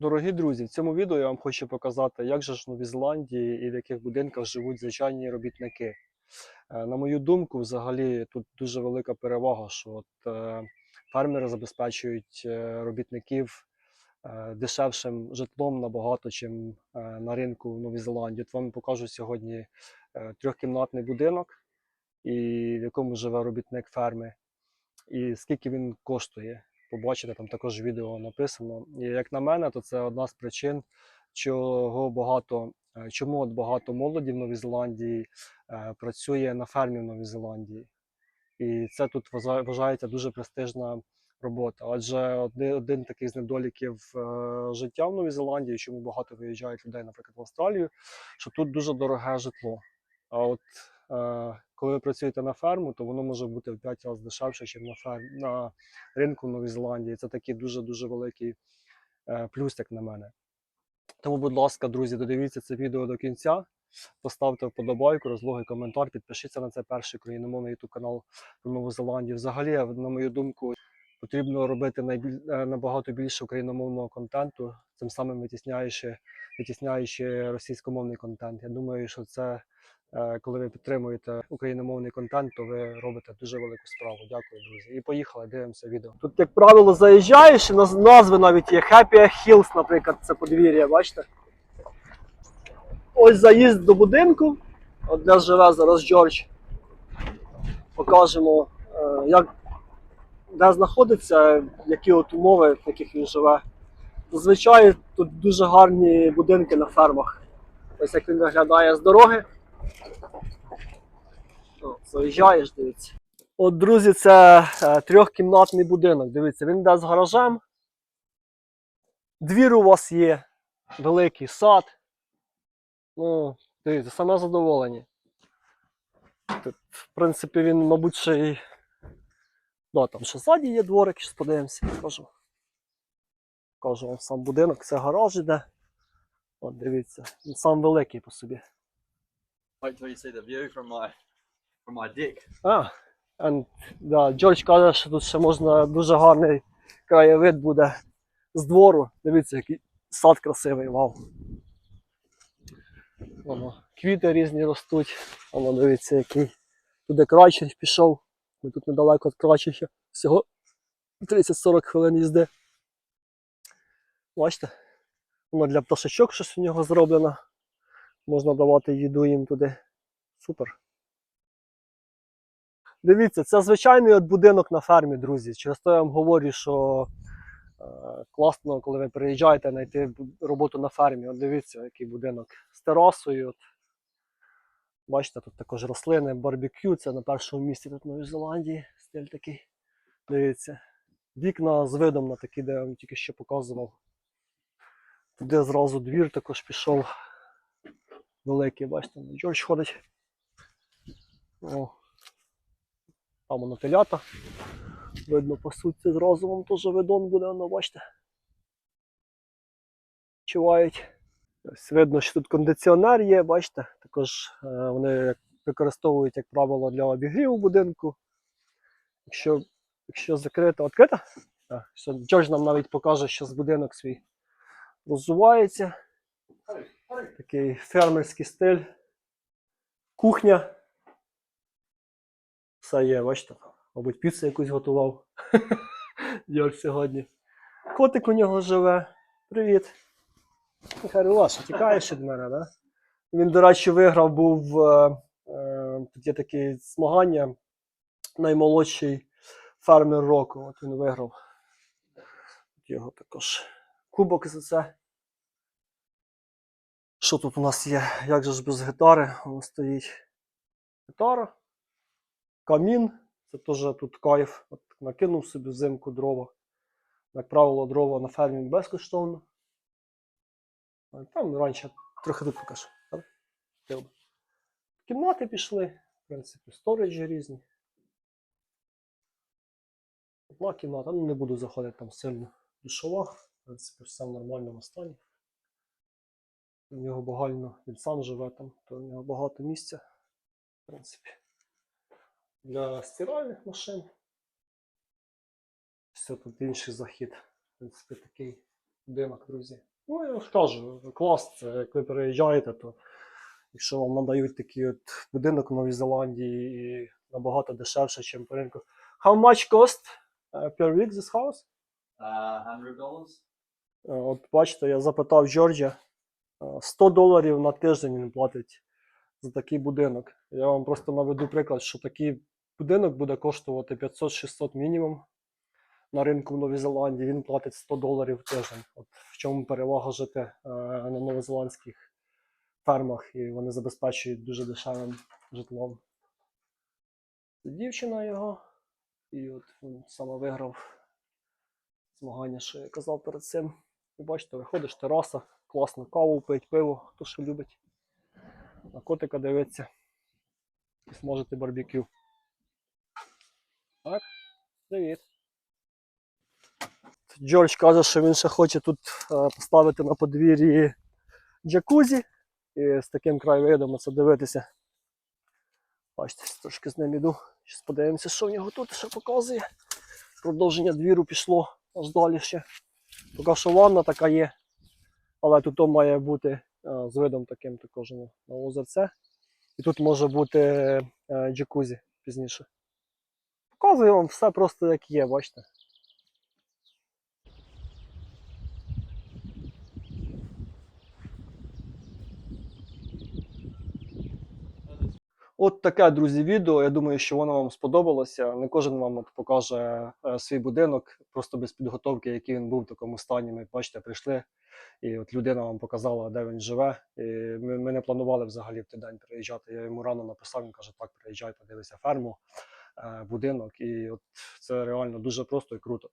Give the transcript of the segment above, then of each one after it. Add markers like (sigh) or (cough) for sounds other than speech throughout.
Дорогі друзі, в цьому відео я вам хочу показати, як же ж в Новій Зеландії і в яких будинках живуть звичайні робітники. Е, На мою думку, взагалі тут дуже велика перевага, що от, е, фермери забезпечують е, робітників дешевшим житлом набагато, чим на ринку в Новій Зеландії. От вам покажу сьогодні трьохкімнатний будинок, і в якому живе робітник ферми, і скільки він коштує побачите, там також відео написано. І як на мене, то це одна з причин, чого багато, е, чому от багато молоді в Новій Зеландії е, працює на фермі в Новій Зеландії. І це тут вважається дуже престижна робота. Адже один, один такий з недоліків е, життя в Новій Зеландії, чому багато виїжджають людей, наприклад, в Австралію, що тут дуже дороге житло. А от коли ви працюєте на ферму, то воно може бути в 5 разів дешевше, ніж на, ферм, на ринку в Новій Зеландії. Це такий дуже-дуже великий е, плюс, як на мене. Тому, будь ласка, друзі, додивіться це відео до кінця. Поставте вподобайку, розлогий коментар, підпишіться на цей перший україномовний YouTube канал про Нову Зеландію. Взагалі, на мою думку, потрібно робити е, набагато більше україномовного контенту, цим самим витісняючи, витісняючи російськомовний контент. Я думаю, що це коли ви підтримуєте україномовний контент, то ви робите дуже велику справу. Дякую, друзі. І поїхали, дивимося відео. Тут, як правило, заїжджаєш, назви навіть є Happy Hills, наприклад, це подвір'я, бачите? Ось заїзд до будинку, от де живе зараз Джордж. Покажемо, е, як, де знаходиться, які от умови, в яких він живе. Зазвичай тут дуже гарні будинки на фермах. Ось як він виглядає з дороги. Заїжджаєш, дивіться. От, друзі, це е, трьохкімнатний будинок. Дивіться, він йде з гаражем. Двір у вас є, великий сад. Ну, дивіться, саме задоволені. Тут, в принципі, він, мабуть, ще й. Да, там ще ззаді є дворик, щось подивимося, покажу. Покажу вам сам будинок, це гараж іде. От дивіться, він сам великий по собі. Wait till you see the view from my from my deck. А, and, да, Джордж каже, що тут ще можна дуже гарний краєвид буде з двору. Дивіться, який сад красивий, вау. Воно, квіти різні ростуть. Воно дивіться, який. Туди крайчер пішов. Ми тут недалеко від крайчеря. Всього 30-40 хвилин їзди. Бачите? Воно для пташечок щось у нього зроблено. Можна давати їду їм туди. Супер. Дивіться, це звичайний от будинок на фермі, друзі. Через то я вам говорю, що е, класно, коли ви приїжджаєте знайти роботу на фермі. От дивіться, який будинок з терасою. От. Бачите, тут також рослини, барбекю, це на першому місці тут в Новій Зеландії. Стиль такий. Дивіться. Вікна з видом на такі, де я вам тільки що показував. Туди зразу двір також пішов. Великий, бачите, Джордж ходить. О, там воно телята. Видно, пасуться зразу вам теж видон буде, воно, бачите. Чувають. Ось видно, що тут кондиціонер є, бачите. Також е, вони використовують, як правило, для обігріву будинку. Якщо, якщо закрито, відкрито? Джордж нам навіть покаже, що з будинок свій роззувається. Такий фермерський стиль. Кухня. Все є, бачите, мабуть, піцу якусь готував. (laughs) Йор сьогодні. Котик у нього живе. Привіт. Харилаш, тікаєш від мене, да? Він, до речі, виграв був. Е, е, тут є таке змагання. Наймолодший фермер року. От він виграв. Його також кубок за це. Що тут у нас є? Як же ж без гітари? Воно стоїть. Гітара камін. Це теж тут кайф. От накинув собі взимку дрова. Як правило, дрова на фермі безкоштовно. Там раніше трохи тут покажу. Кімнати пішли, в принципі, сториджі різні. Одна кімната, ну не буду заходити там сильно душова. В принципі, все в нормальному стані. У нього багально, він сам живе там, то у нього багато місця, в принципі для стиральних машин. Все тут інший захід. В принципі, такий будинок, друзі. Ну, я ж кажу, клас, це як ви переїжджаєте, то якщо вам надають такий от будинок в Новій Зеландії і набагато дешевше, ніж по ринку. How much cost uh, per week this house? Uh, hundred dollars. Е, От бачите, я запитав Джорджа, е, 100 доларів на тиждень він платить за такий будинок. Я вам просто наведу приклад, що такий будинок буде коштувати 500-600 мінімум на ринку в Новій Зеландії. Він платить 100 доларів в тиждень. От в чому перевага жити е, на новозеландських фермах, і вони забезпечують дуже дешевим житлом. Дівчина його, і от він саме виграв змагання, що я казав перед цим. І бачите, виходиш, тераса, класно каву пить, пиво, хто що любить. На котика дивиться. І смажити барбекю. Так, привіт. Джордж каже, що він ще хоче тут е, поставити на подвір'ї джакузі і з таким краєвидом це дивитися. Бачите, трошки з ним іду. Зараз подивимося, що в нього тут ще показує. Продовження двіру пішло аж далі ще. Поки що ванна така є, але тут має бути е, з видом таким також на озерце. І тут може бути е, джакузі пізніше. Показую вам все просто як є, бачите. От таке, друзі, відео. Я думаю, що воно вам сподобалося. Не кожен вам покаже е, свій будинок просто без підготовки, який він був в такому стані. Ми бачите, прийшли, і от людина вам показала, де він живе. І ми, ми не планували взагалі в той день приїжджати. Я йому рано написав, він каже, так, приїжджай, подивися ферму, е, будинок. І от це реально дуже просто і круто.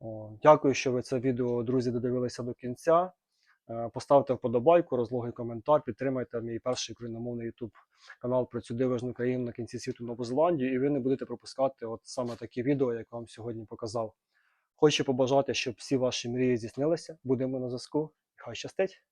О, дякую, що ви це відео, друзі, додивилися до кінця. Е, Поставте вподобайку, розлогий коментар, підтримайте мій перший україномовний YouTube канал про цю дивижну країну на кінці світу Нову Зеландію, і ви не будете пропускати от саме такі відео, як вам сьогодні показав. Хочу побажати, щоб всі ваші мрії здійснилися. Будемо на зв'язку. Хай щастить!